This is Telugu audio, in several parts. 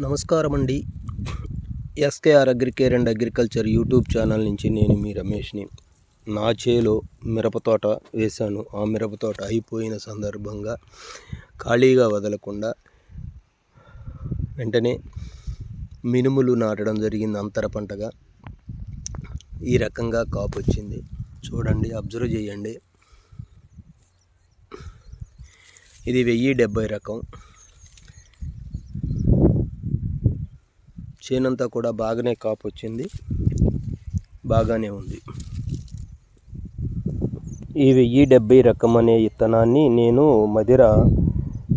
నమస్కారం అండి SKR agricare and agriculture YouTube channel నుంచి నేను మీ రమేష్ని. నా చేలో మిరపతోట వేశాను. ఆ మిరపతోట అయిపోయిన సందర్భంగా ఖాళీగా వదలకుండా వెంటనే మినుములు నాటడం జరిగింది అంతర పంటగా. ఈ రకంగా కాపు వచ్చింది. చూడండి అబ్జర్వ్ చేయండి. ఇది వెయ్యి డెబ్బై రకం. చేనంతా కూడా బాగానే కాపు వచ్చింది. బాగానే ఉంది. ఈ వెయ్యి డెబ్బై రకం అనే ఇత్తనాన్ని నేను మదిర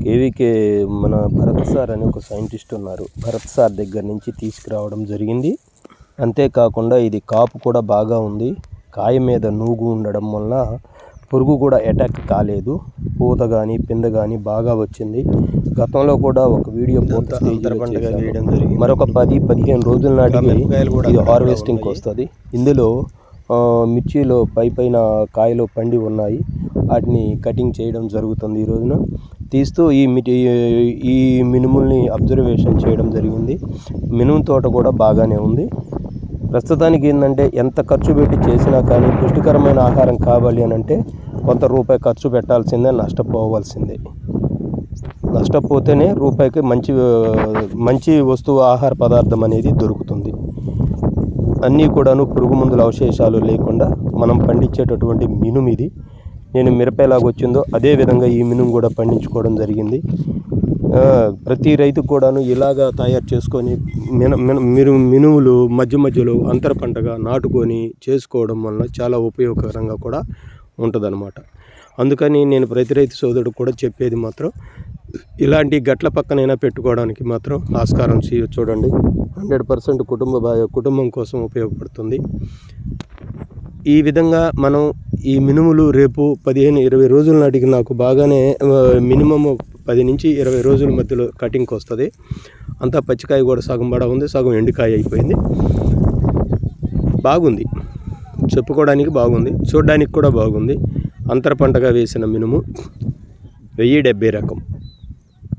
కేవీకే మన భరత్ సార్ అని ఒక సైంటిస్ట్ ఉన్నారు. భరత్ సార్ దగ్గర నుంచి తీసుకురావడం జరిగింది. అంతేకాకుండా ఇది కాపు కూడా బాగా ఉంది. కాయ మీద నూగు ఉండడం వల్ల పురుగు కూడా అటాక్ కాలేదు. పూత కానీ పింద కానీ బాగా వచ్చింది. గతంలో కూడా ఒక వీడియో జరిగింది. మరొక పది పదిహేను రోజుల నాటికి ఇది హార్వెస్టింగ్కి. వస్తుంది. ఇందులో మిర్చిలో పై పైన కాయలు పండి ఉన్నాయి. వాటిని కటింగ్ చేయడం జరుగుతుంది ఈ రోజున. తీస్తూ ఈ ఈ మినుముల్ని అబ్జర్వేషన్ చేయడం జరిగింది. మినుము తోట కూడా బాగానే ఉంది. ప్రస్తుతానికి ఏంటంటే ఎంత ఖర్చు పెట్టి చేసినా కానీ పుష్టికరమైన ఆహారం కావాలి అని అంటే కొంత రూపాయి ఖర్చు పెట్టాల్సిందే నష్టపోవాల్సిందే. నష్టపోతేనే రూపాయికి మంచి మంచి వస్తువు ఆహార పదార్థం అనేది దొరుకుతుంది. అన్నీ కూడాను పురుగు మందుల అవశేషాలు లేకుండా మనం పండించేటటువంటి మినుము ఇది నేను మిరప ఎలాగొచ్చిందో అదే విధంగా ఈ మినుము కూడా పండించుకోవడం జరిగింది. ప్రతి రైతు కూడాను ఇలాగా తయారు చేసుకొని మిన మిన మిను మినుములు మధ్య మధ్యలో అంతర పంటగా నాటుకొని చేసుకోవడం వలన చాలా ఉపయోగకరంగా కూడా ఉంటుందన్నమాట. అందుకని నేను ప్రతి రైతు సోదరుడు కూడా చెప్పేది మాత్రం ఇలాంటి గట్ల పక్కనైనా పెట్టుకోవడానికి మాత్రం ఆస్కారం చే- చూడండి. హండ్రెడ్ పర్సెంట్ కుటుంబ కుటుంబం కోసం ఉపయోగపడుతుంది. ఈ విధంగా మనం ఈ మినుములు రేపు పదిహేను ఇరవై రోజుల నాటికి నాకు బాగానే మినిమం పది నుంచి ఇరవై రోజుల మధ్యలో కటింగ్కి వస్తుంది. అంతా పచ్చికాయ కూడా సగం బడ ఉంది సగం ఎండుకాయ అయిపోయింది. బాగుంది. చెప్పుకోవడానికి బాగుంది చూడడానికి కూడా బాగుంది. అంతర పంటగా వేసిన మినుము వెయ్యి డెబ్బై రకం.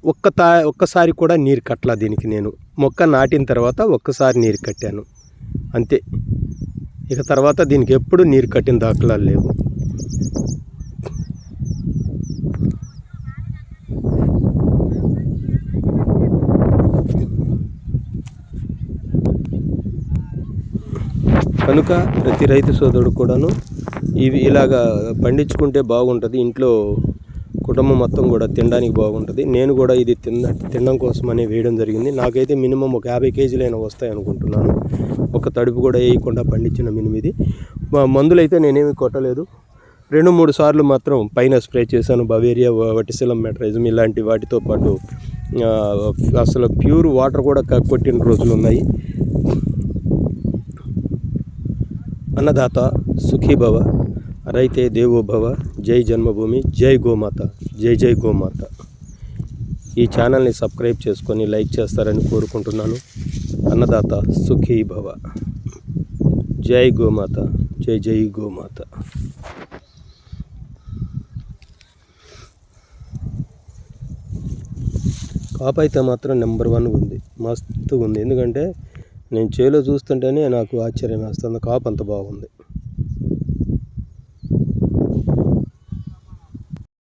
ఒక్క తా ఒక్కసారి కూడా నీరు కట్టలా దీనికి నేను. మొక్క నాటిన తర్వాత ఒక్కసారి నీరు కట్టాను. అంతే. ఇక తర్వాత దీనికి ఎప్పుడు నీరు కట్టిన దాఖలాలు లేవు. కనుక ప్రతి రైతు సోదరుడు కూడాను ఇవి ఇలాగా పండించుకుంటే బాగుంటుంది ఇంట్లో కుటుంబం మొత్తం కూడా తినడానికి బాగుంటుంది. నేను కూడా ఇది తిన తినడం అని వేయడం జరిగింది. నాకైతే మినిమం ఒక యాభై కేజీలైనా వస్తాయి అనుకుంటున్నాను ఒక తడుపు కూడా వేయకుండా పండించిన మినుము ఇది మందులైతే నేనేమి కొట్టలేదు. రెండు మూడు సార్లు మాత్రం పైన స్ప్రే చేశాను. బవేరియా వటిసిలం మెట్రైజం ఇలాంటి వాటితో పాటు అసలు ప్యూర్ వాటర్ కూడా క- కొట్టిన రోజులు ఉన్నాయి అన్నదాత సుఖీభవ రైతే దేవోభవ జై జన్మభూమి జై గోమాత జై జై గోమాత ఈ ఛానల్ని సబ్స్క్రైబ్ చేసుకొని లైక్ చేస్తారని కోరుకుంటున్నాను. అన్నదాత సుఖీభవ జై గోమాత జై జై గోమాత కాపు అయితే మాత్రం నెంబర్ వన్ ఉంది. మస్తు ఉంది. ఎందుకంటే నేను చేలో చూస్తుంటేనే నాకు ఆశ్చర్యం వేస్తుంది కాపు అంత బాగుంది.